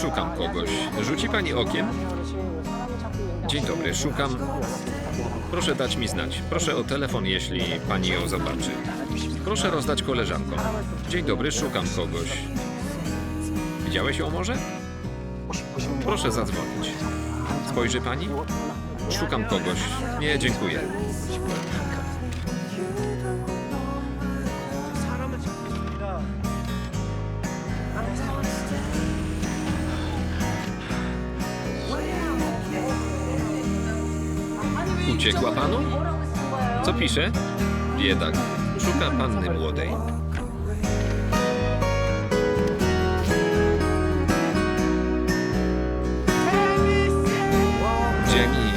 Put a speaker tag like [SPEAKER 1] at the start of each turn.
[SPEAKER 1] Szukam kogoś. Rzuci pani okiem? Dzień dobry, szukam. Proszę dać mi znać. Proszę o telefon, jeśli pani ją zobaczy. Proszę rozdać koleżankom. Dzień dobry, szukam kogoś. Widziałeś ją może? Proszę zadzwonić. Spojrzy pani? Szukam kogoś. Nie, dziękuję. Uciekła panu? Co pisze? Biedak. Szuka panny młodej. Jamie